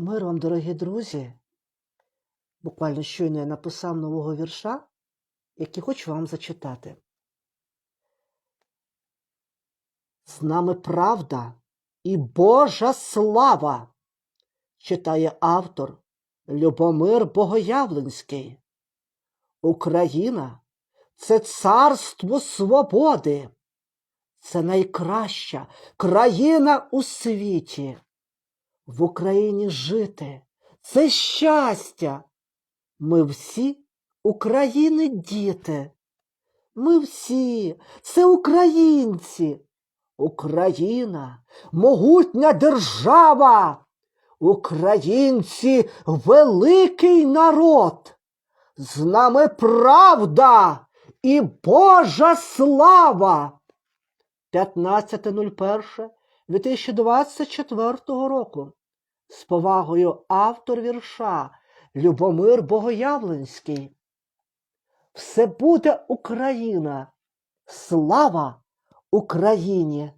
Мир вам, дорогі друзі. Буквально щойно я написав нового вірша, який хочу вам зачитати. З нами правда і Божа слава, читає автор Любомир Богоявленський. Україна це царство свободи. Це найкраща країна у світі. В Україні жити це щастя. Ми всі України діти. Ми всі це українці. Україна могутня держава. Українці великий народ. З нами правда і Божа слава. 15.01.2024 року. З повагою автор вірша Любомир Богоявленський. Все буде Україна. Слава Україні!